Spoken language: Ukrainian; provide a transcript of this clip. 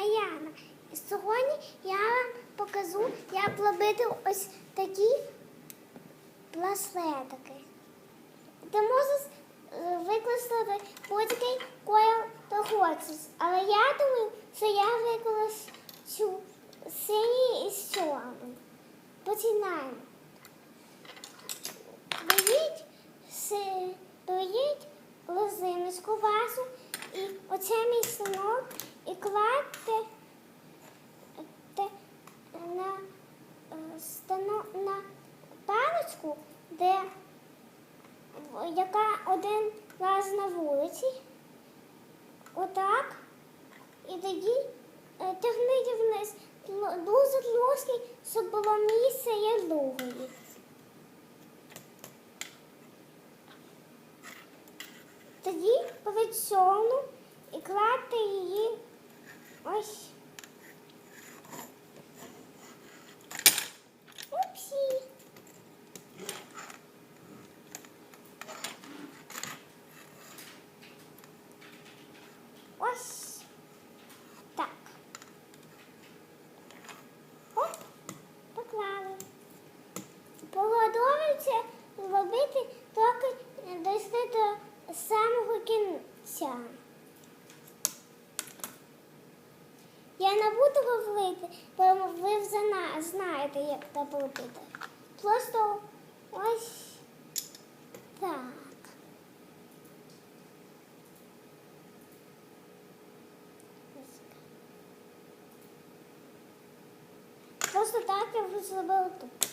Мар'яна. І сьогодні я вам покажу, як робити ось такі браслетики. Ти можеш е, використати будь-який колір ти хочеш. Але я думаю, що я використаю синій і чорний. Починаємо. Беріть, беріть лозиночку вашу і оце мій станок і кладьте те, на, станок, на паличку, де яка один раз на вулиці. Отак. І тоді е, вниз дуже трошки, щоб було місце як другої. Тоді повідсовну і кладьте її ось. Кінця. Я не буду говорити, бо ви вже на- знаєте, як це робити. Просто ось так. Просто так я вже зробила тут.